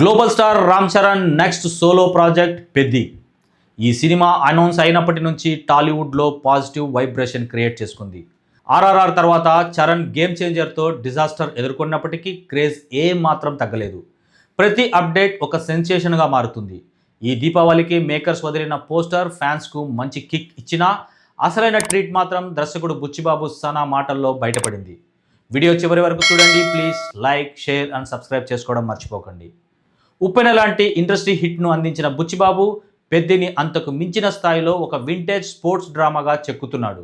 Global star Ram Charan next solo project Peddi. ఈ cinema announce అయినప్పటి నుంచి టాలీవుడ్లో పాజిటివ్ వైబ్రేషన్ క్రియేట్ చేసుకుంది. ఆర్ఆర్ఆర్ తర్వాత చరణ్ గేమ్ చేంజర్తో డిజాస్టర్ ఎదుర్కొన్నప్పటికీ క్రేజ్ ఏం మాత్రం తగ్గలేదు. ప్రతి అప్డేట్ ఒక సెన్సేషన్గా మారుతుంది. ఈ దీపావళికి మేకర్స్ వదిలిన పోస్టర్ ఫ్యాన్స్కు మంచి కిక్ ఇచ్చినా అసలైన ట్రీట్ మాత్రం దర్శకుడు బుచ్చిబాబు సనా మాటల్లో బయటపడింది. వీడియో చివరి వరకు చూడండి. Please like share and subscribe చేసుకోవడం మర్చిపోకండి. ఉప్పెన లాంటి ఇండస్ట్రీ హిట్ను అందించిన బుచ్చిబాబు పెద్దిని అంతకు మించిన స్థాయిలో ఒక వింటేజ్ స్పోర్ట్స్ డ్రామాగా చెక్కుతున్నాడు.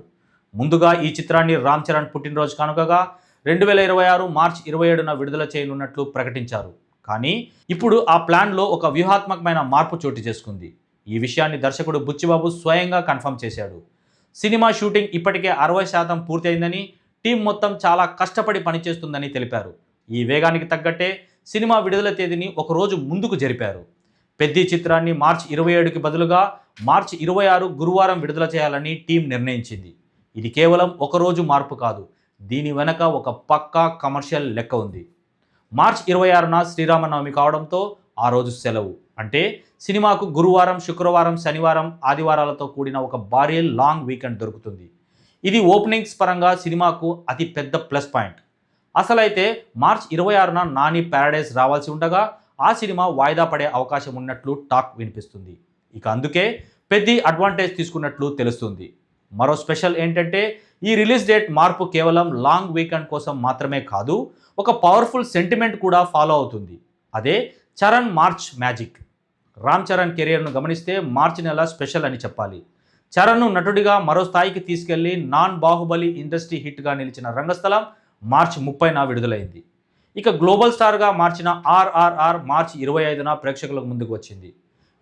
ముందుగా ఈ చిత్రాన్ని రామ్ చరణ్ పుట్టినరోజు కానుకగా రెండు వేల ఇరవై ఆరు మార్చ్ ఇరవై ఏడున విడుదల చేయనున్నట్లు ప్రకటించారు. కానీ ఇప్పుడు ఆ ప్లాన్లో ఒక వ్యూహాత్మకమైన మార్పు చోటు చేసుకుంది. ఈ విషయాన్ని దర్శకుడు బుచ్చిబాబు స్వయంగా కన్ఫర్మ్ చేశాడు. సినిమా షూటింగ్ ఇప్పటికే అరవై శాతం పూర్తయిందని టీం మొత్తం చాలా కష్టపడి పనిచేస్తుందని తెలిపారు. ఈ వేగానికి తగ్గట్టే సినిమా విడుదల తేదీని ఒకరోజు ముందుకు జరిపారు. పెద్ద చిత్రాన్ని మార్చి ఇరవై ఏడుకి బదులుగా మార్చి ఇరవై ఆరు గురువారం విడుదల చేయాలని టీం నిర్ణయించింది. ఇది కేవలం ఒకరోజు మార్పు కాదు దీని వెనక ఒక పక్కా కమర్షియల్ లెక్క ఉంది. మార్చ్ ఇరవై ఆరున శ్రీరామనవమి కావడంతో ఆ రోజు సెలవు. అంటే సినిమాకు గురువారం శుక్రవారం శనివారం ఆదివారాలతో కూడిన ఒక భారీ లాంగ్ వీకెండ్ దొరుకుతుంది. ఇది ఓపెనింగ్స్ పరంగా సినిమాకు అతి పెద్ద ప్లస్ పాయింట్. అసలైతే మార్చ్ ఇరవై ఆరున నాని ప్యారడైజ్ రావాల్సి ఉండగా ఆ సినిమా వాయిదా పడే అవకాశం ఉన్నట్లు టాక్ వినిపిస్తుంది. ఇక అందుకే పెద్ద అడ్వాంటేజ్ తీసుకున్నట్లు తెలుస్తుంది. మరో స్పెషల్ ఏంటంటే ఈ రిలీజ్ డేట్ మార్పు కేవలం లాంగ్ వీకెండ్ కోసం మాత్రమే కాదు ఒక పవర్ఫుల్ సెంటిమెంట్ కూడా ఫాలో అవుతుంది. అదే చరణ్ మార్చ్ మ్యాజిక్. రామ్ చరణ్ కెరియర్ను గమనిస్తే మార్చి నెల స్పెషల్ అని చెప్పాలి. చరణ్ను నటుడిగా మరో స్థాయికి తీసుకెళ్ళి నాన్ బాహుబలి ఇండస్ట్రీ హిట్గా నిలిచిన రంగస్థలం మార్చి ముప్పైన విడుదలైంది. ఇక గ్లోబల్ స్టార్గా మార్చిన ఆర్ఆర్ఆర్ మార్చి ఇరవై ఐదున ప్రేక్షకులకు ముందుకు వచ్చింది.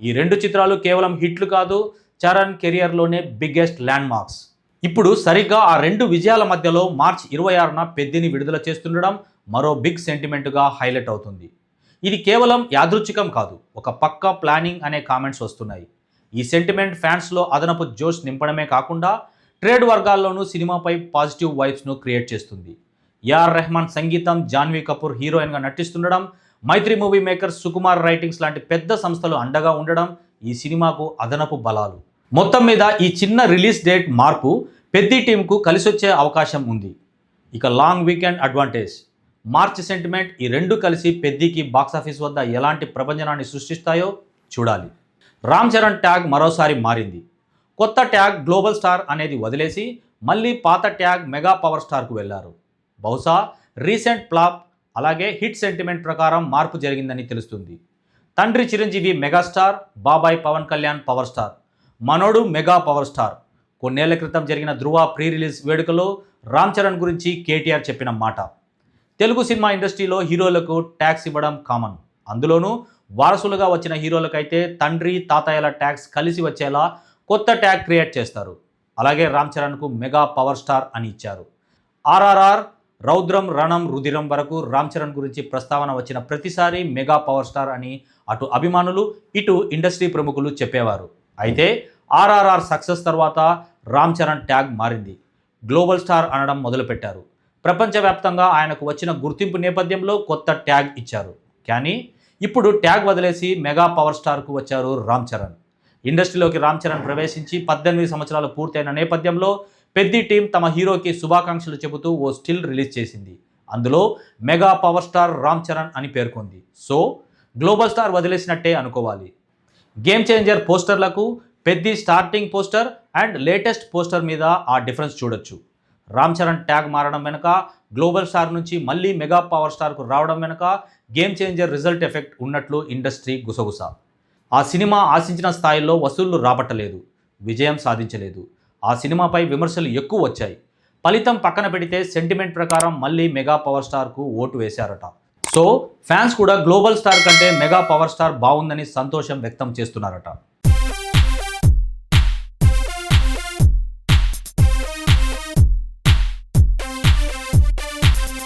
ఈ రెండు చిత్రాలు కేవలం హిట్లు కాదు చరణ్ కెరియర్లోనే బిగ్గెస్ట్ ల్యాండ్ మార్క్స్ ఇప్పుడు సరిగ్గా ఆ రెండు విజయాల మధ్యలో మార్చి ఇరవై ఆరున పెద్దిని విడుదల చేస్తుండడం మరో బిగ్ సెంటిమెంట్గా హైలైట్ అవుతుంది. ఇది కేవలం యాదృచ్ఛికం కాదు ఒక పక్క ప్లానింగ్ అనే కామెంట్స్ వస్తున్నాయి. ఈ సెంటిమెంట్ ఫ్యాన్స్లో అదనపు జోష్ నింపడమే కాకుండా ట్రేడ్ వర్గాల్లోనూ సినిమాపై పాజిటివ్ వైబ్స్ను క్రియేట్ చేస్తుంది. ఏఆర్ రెహమాన్ సంగీతం జాన్వీ కపూర్ హీరోయిన్గా నటిస్తుండడం Mythri movie makers Sukumar writings లాంటి పెద్ద సంస్థలు అండగా ఉండడం ఈ సినిమాకు అదనపు బలాలు. మొత్తం మీద ఈ చిన్న రిలీజ్ డేట్ మార్పు పెద్ద టీంకు కలిసొచ్చే అవకాశం ఉంది. ఇక long weekend advantage. March sentiment ఈ రెండు కలిసి పెద్దికి బాక్సాఫీస్ వద్ద ఎలాంటి ప్రపంచనాన్ని సృష్టిస్తాయో చూడాలి. రామ్ చరణ్ ట్యాగ్ మరోసారి మారింది. కొత్త ట్యాగ్ గ్లోబల్ స్టార్ అనేది వదిలేసి మళ్ళీ పాత ట్యాగ్ మెగా పవర్ స్టార్కు వెళ్ళారు బహుశా రీసెంట్ ఫ్లాప్ అలాగే హిట్ సెంటిమెంట్ ప్రకారం మార్పు జరిగిందని తెలుస్తుంది. తండ్రి చిరంజీవి మెగాస్టార్ బాబాయ్ పవన్ కళ్యాణ్ పవర్ స్టార్. మనోడు మెగా పవర్ స్టార్. కొన్నేళ్ళ క్రితం జరిగిన ధృవ ప్రీ రిలీజ్ వేడుకలో రామ్ చరణ్ గురించి కేటీఆర్ చెప్పిన మాట. తెలుగు సినిమా ఇండస్ట్రీలో హీరోలకు ట్యాక్స్ ఇవ్వడం కామన్. అందులోనూ వారసులుగా వచ్చిన హీరోలకైతే తండ్రి తాతయ్యల ట్యాక్స్ కలిసి వచ్చేలా కొత్త ట్యాగ్ క్రియేట్ చేస్తారు. అలాగే రామ్ చరణ్కు మెగా పవర్ స్టార్ అని ఇచ్చారు. ఆర్ఆర్ఆర్ రౌద్రం రణం రుధిరం వరకు రామ్ చరణ్ గురించి ప్రస్తావన వచ్చిన ప్రతిసారి మెగా పవర్ స్టార్ అని అటు అభిమానులు ఇటు ఇండస్ట్రీ ప్రముఖులు చెప్పేవారు. అయితే ఆర్ఆర్ఆర్ సక్సెస్ తర్వాత రామ్ చరణ్ ట్యాగ్ మారింది. గ్లోబల్ స్టార్ అనడం మొదలుపెట్టారు. ప్రపంచవ్యాప్తంగా ఆయనకు వచ్చిన గుర్తింపు నేపథ్యంలో కొత్త ట్యాగ్ ఇచ్చారు. కానీ ఇప్పుడు ట్యాగ్ వదిలేసి మెగా పవర్ స్టార్కు వచ్చారు రామ్ చరణ్. ఇండస్ట్రీలోకి రామ్ చరణ్ ప్రవేశించి పద్దెనిమిది సంవత్సరాలు పూర్తయిన నేపథ్యంలో పెద్ది టీం తమ హీరోకి శుభాకాంక్షలు చెబుతూ ఓ స్టిల్ రిలీజ్ చేసింది. అందులో mega power star Ram Charan అని పేర్కొంది. సో గ్లోబల్ స్టార్ వదిలేసినట్టే అనుకోవాలి. Game changer పోస్టర్లకు Peddi starting poster and latest poster మీద ఆ డిఫరెన్స్ చూడొచ్చు. రామ్ చరణ్ ట్యాగ్ మారడం వెనుక గ్లోబల్ స్టార్ నుంచి మళ్ళీ మెగా పవర్ స్టార్కు రావడం వెనుక గేమ్ చేంజర్ రిజల్ట్ ఎఫెక్ట్ ఉన్నట్లు ఇండస్ట్రీ గుసగుస. ఆ సినిమా ఆశించిన స్థాయిలో వసూళ్ళు రాబట్టలేదు. విజయం సాధించలేదు. ఆ సినిమాపై విమర్శలు ఎక్కువ వచ్చాయి. ఫలితం పక్కన పెడితే సెంటిమెంట్ ప్రకారం మళ్ళీ మెగా పవర్ స్టార్కు ఓటు వేశారట. సో ఫ్యాన్స్ కూడా గ్లోబల్ స్టార్ కంటే మెగా పవర్ స్టార్ బాగుందని సంతోషం వ్యక్తం చేస్తున్నారట.